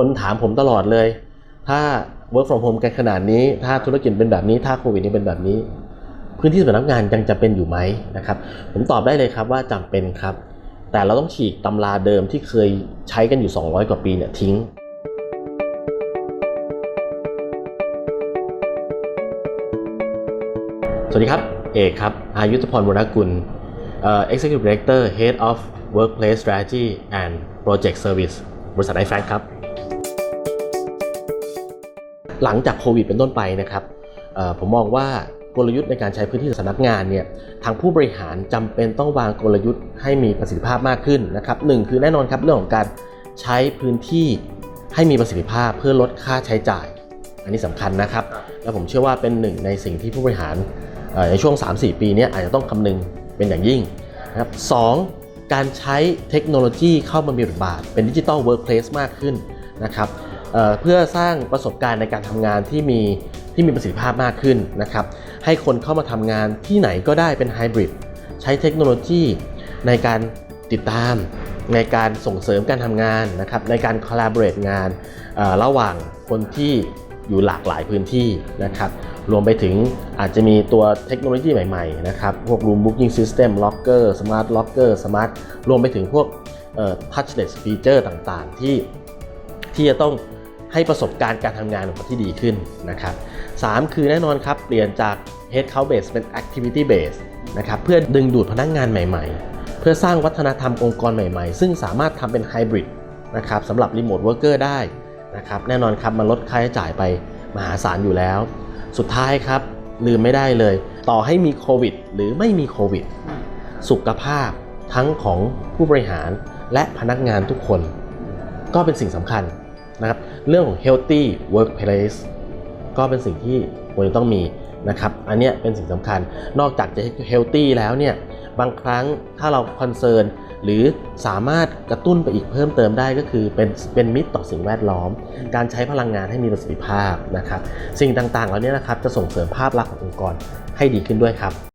คนถามผมตลอดเลย ถ้า work from home กันขนาดนี้ ถ้าธุรกิจเป็นแบบนี้ ถ้าโควิดนี้เป็นแบบนี้ พื้นที่สำนักงานยังจะเป็นอยู่ไหมนะครับ ผมตอบได้เลยครับว่าจำเป็นครับ แต่เราต้องฉีกตำราเดิมที่เคยใช้กันอยู่ 200 กว่าปีเนี่ยทิ้งสวัสดีครับ เอกครับ อายุทพรบุรกุลเอ่อ Executive Director Head of Workplace Strategy and Project Service บริษัทไอแฟครับ หลังจากโควิดเป็นต้นไปนะครับผมมองว่ากลยุทธ์ในการใช้พื้นที่สำนักงานเนี่ยทางผู้บริหารจำเป็นต้องวางกลยุทธ์ให้มีประสิทธิภาพมากขึ้นนะครับหนึ่งคือแน่นอนครับเรื่องของการใช้พื้นที่ให้มีประสิทธิภาพเพื่อลดค่าใช้จ่าย อันนี้สำคัญนะครับ และผมเชื่อว่าเป็นหนึ่งในสิ่งที่ผู้บริหารในช่วง 3-4 ปีนี้อาจจะต้องคำนึงเป็นอย่างยิ่งนะครับสองการใช้เทคโนโลยีเข้ามามีบทบาท เป็นดิจิ t a ลเวิร์กเพลสมากขึ้นนะครับ เเพื่อสร้างประสบการณ์ในการทำงานที่มีที่มีประสิทธิภาพมากขึ้นนะครับ ให้คนเข้ามาทำงานที่ไหนก็ได้เป็นไฮบริดใช้เทคโนโลยีในการติดตาม ในการส่งเสริมการทำงานนะครับในการ collaborate งานระหว่างคนที่อยู่หลากหลายพื้นที่นะครับ รวมไปถึงอาจจะมีตัวเทคโนโลยีใหม่ๆนะครับ พวก room booking system locker smart locker smart รวมไปถึงพวก touchless feature ต่างๆ ที่ที่จะต้อง ให้ประสบการณ์การทำงานของคนที่ดีขึ้นนะครับสามคือแน่นอนครับ เปลี่ยนจาก head count base เป็น activity base นะครับเพื่อดึงดูดพนักงานใหม่ๆ เพื่อสร้างวัฒนธรรมองค์กรใหม่ๆ ซึ่งสามารถทำเป็นไฮบริดนะครับสำหรับรีโมทเวิร์กเกอร์ได้นะครับแน่นอนครับมันลดค่าใช้จ่ายไปมหาศาลอยู่แล้ว สุดท้ายครับลืมไม่ได้เลย ต่อให้มีโควิดหรือไม่มีโควิด สุขภาพทั้งของผู้บริหารและพนักงานทุกคน ก็เป็นสิ่งสำคัญ นะครับเรื่องของ healthy workplace ก็เป็นสิ่งที่ควรจะต้องมีนะครับอันนี้เป็นสิ่งสำคัญนอกจากจะ healthy แล้วเนี่ยบางครั้งถ้าเราคอนเซิร์นหรือสามารถกระตุ้นไปอีกเพิ่มเติมได้ก็คือเป็นเป็นมิตรต่อสิ่งแวดล้อม การใช้พลังงานให้มีประสิทธิภาพนะครับสิ่งต่างๆเหล่านี้นะครับจะส่งเสริมภาพลักษณ์ขององค์กรให้ดีขึ้นด้วยครับ